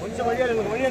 கொஞ்சம் வழியா வழியா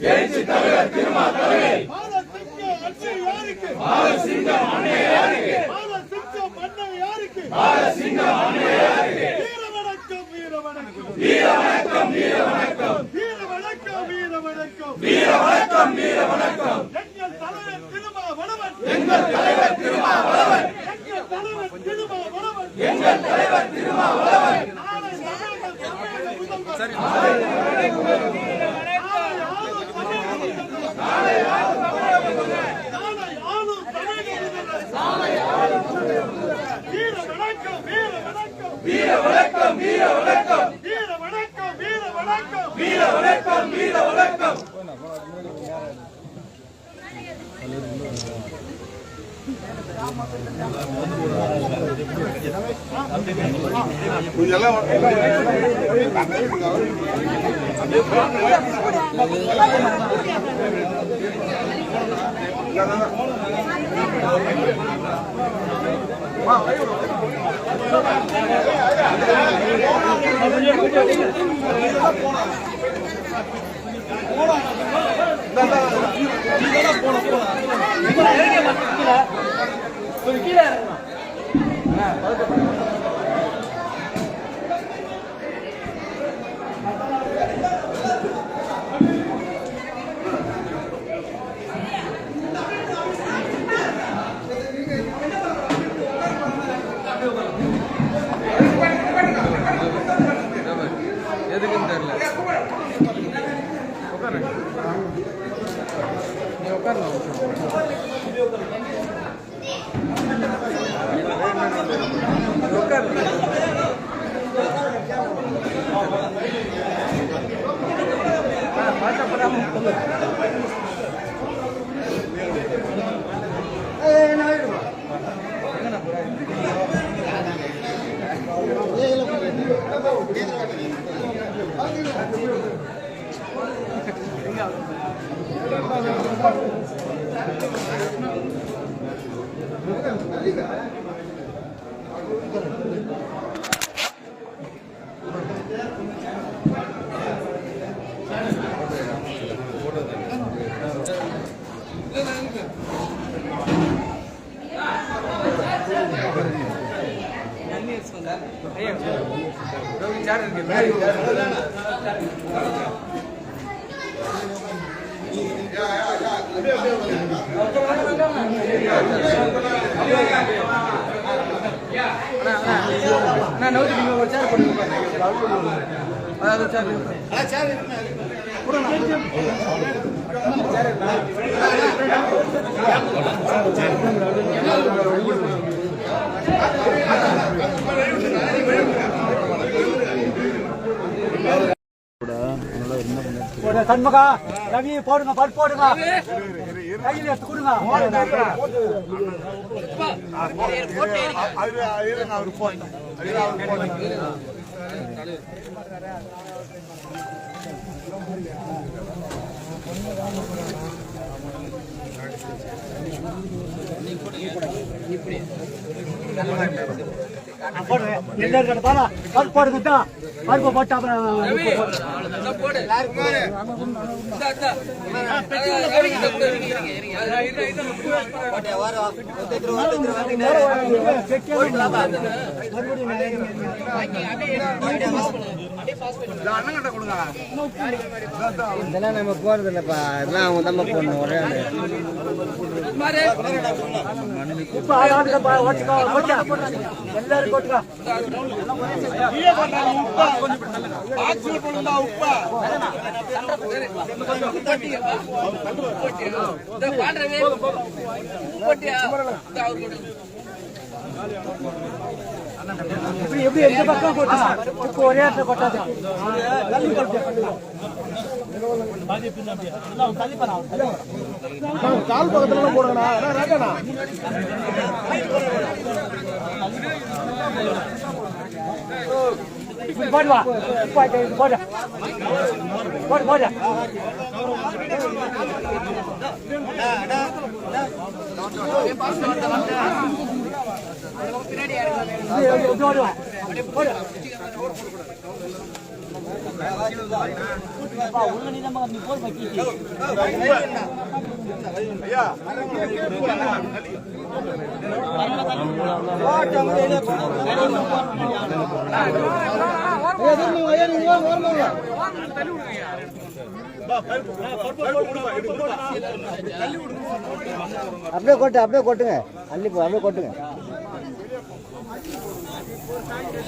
ஜெயிச்சு தமிழர் திருமா தமிழே பாரத் சிங்கம் அண்ணே யாருக்கு? பாரத் சிங்கம் அண்ணே யாருக்கு? வீர வணக்கம் வீர வணக்கம் எங்கள் தலைவர் திருமா எங்கள் தலைவர் திருமா வீர வணக்கம் வீர வணக்கம். வீர வணக்கம் வீர வணக்கம் வீர வணக்கம் வீர வணக்கம் இதெல்லாம் போன போன கீழே இறங்கணும் நான் நவுத்தி நீங்கள் ஒரு சேர் பண்ணுங்க அதாவது சேர் அதான் சேர் கொடுங்க சண்முகா ரவி போடுங்க பருப்பு போடுங்க. கையில் எடுத்து கொடுங்க. போடுறேன் எங்க இருக்க பாரா பருப்பு போடு குத்தா பருப்பு போட்டு அப்புறம் இதெல்லாம் நம்ம போறது இல்லப்பா இதெல்லாம் அவங்க தான் போடணும் ஒரே ஆளு. இப்படி எப்படி எந்த பக்கம் கொட்டா இப்போ ஒரே இடத்துல கொட்டாது கால் பக்கத்துல போடுறா ரேட்டா போடு போடு ஓரமா அப்படியே கொட்டு அப்படியே கொட்டுங்க. அள்ளி போ அப்படியே கொட்டுங்க.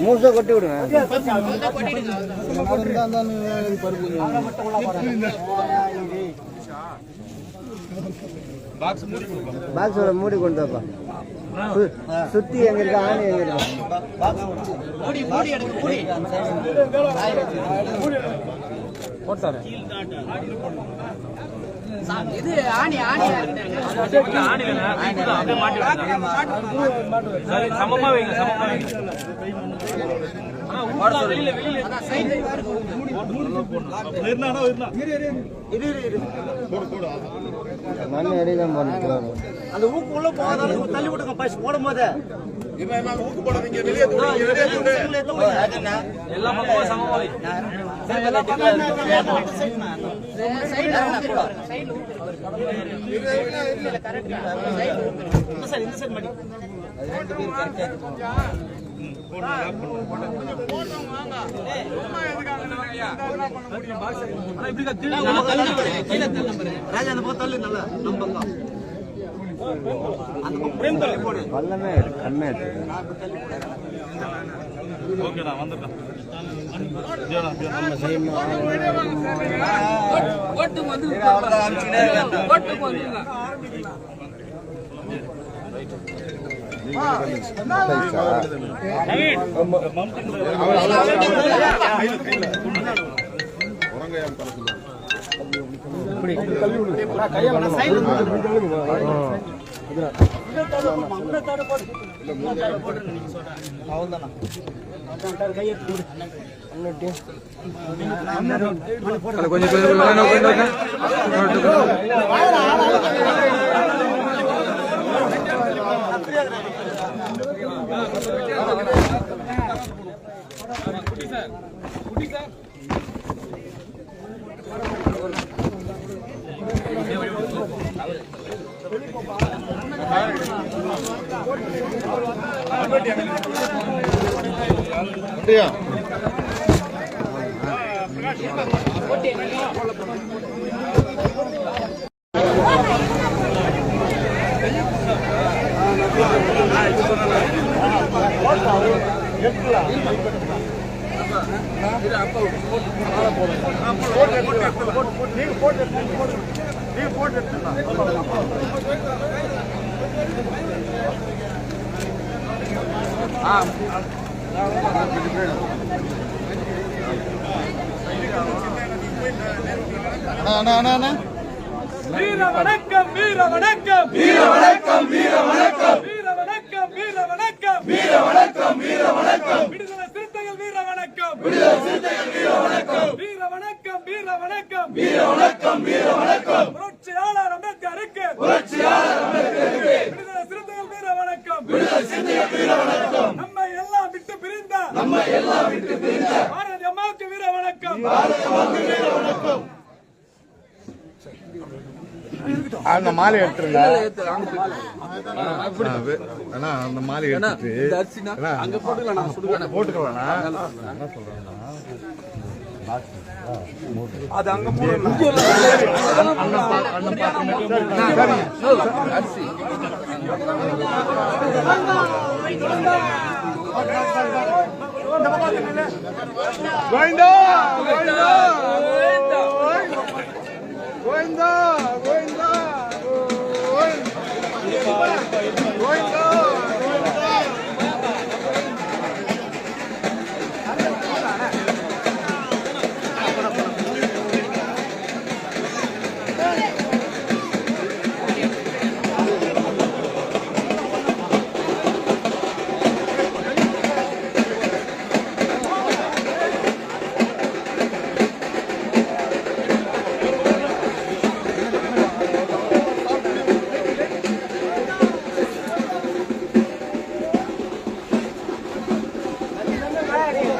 முழுசா கொட்டி விடுங்க. பாக்ஸோட மூடி கொண்டு வாப்பா. சுத்தி எங்க இருக்கு ஆணி எங்க இருக்கு? சமமா வைங்க சமமா வைங்க. அந்த ஊக்கு உள்ள போகாதால தள்ளி விட்டுங்க பஸ் போடும் போது ஊக்கு போடாதீங்க வெளியே எல்லா பக்கமும் ராஜா அந்த போது தள்ளு கொஞ்சம் கொஞ்சம் வீர வணக்கம் வீர வணக்கம் வீர வணக்கம். வீர வணக்கம் வீர வணக்கம் வீர வணக்கம் வீர வணக்கம் வீர வணக்கம் விடுதலை சிறுத்தைகள் வீர வணக்கம் விடுதலை சிறுத்தைகள் வீர வணக்கம் வீர வணக்கம் வீர வணக்கம் வீர வணக்கம் வீர வணக்கம் புரட்சியாளர் அம்பேத்கருக்கு புரட்சியாளர் அம்பேத்கருக்கு விடுதலை சிறுத்தைகள் வீர வணக்கம் விடுதலை சிறுத்தைகள் வீர வணக்கம் நம்மை எல்லாம் விட்டு பிரிந்த நம்மை எல்லாம் விட்டு அந்த மாலை எடுத்துருங்க ஆ, வே- அண்ணா அந்த மாலை எடுத்துட்டு அங்க போட்டுக்கலாம் நான் என்ன சொல்றேன்னா அது அங்க கோவிந்தா கோவிந்தா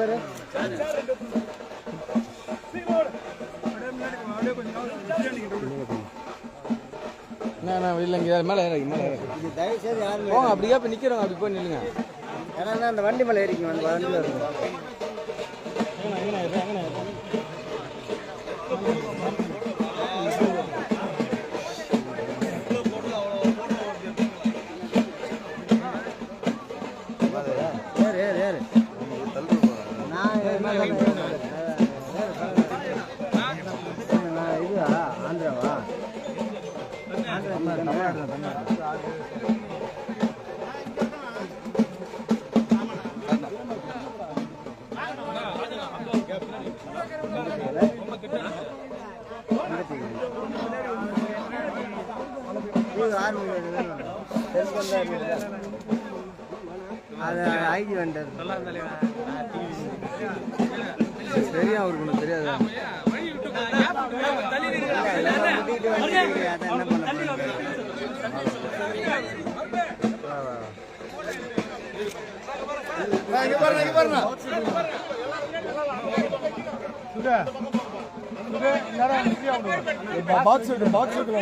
பேரு? என்ன இல்லைங்க மேலே ஏறி மேலே ஏறி இது தயவு செய்து யாரும் போங்க அப்படியே இப்போ நிற்கிறோங்க அப்படி போய் நில்லுங்க. ஏன்னா அந்த வண்டி மேலே ஏறிக்கங்க அந்த வண்டியில் இருக்கும் அது ஐடி வந்துட்டார் தெரியும் அவருக்கு ஒன்றும் தெரியாது. அதை என்ன பண்ண பாக்ஸ் விடு பாக்ஸ் விடு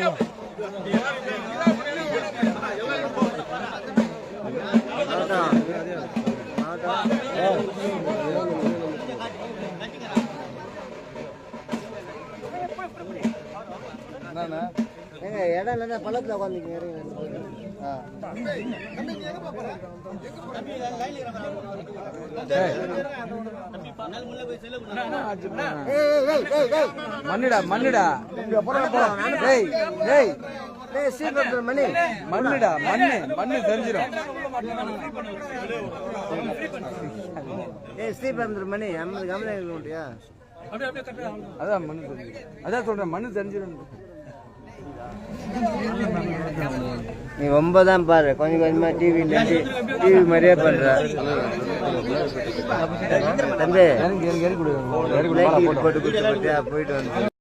ஏங்க இடம் இல்லைன்னா பள்ளத்தில் உட்காந்துக்கிங்க ஆ. மண்ணுடா மண்ணுடா டேய் டேய் ஏய், ஸ்ரீபெரும்புதூர் மணி மண்ணுடா மண்ணு மண்ணு தெரிஞ்சிடும் ஏய். ஸ்ரீபெரும்புதூர் மணி ஐம்பது கமலை முடியா அதான் மண்ணு தெரிஞ்சிடும் அதான் சொல்றேன் மண்ணு தெரிஞ்சிடும் நீ ரொம்ப தான் பாரு. கொஞ்சம் கொஞ்சமா டிவி டிவி மாதிரியே பண்ற. போட்டு போயிட்டு வந்து.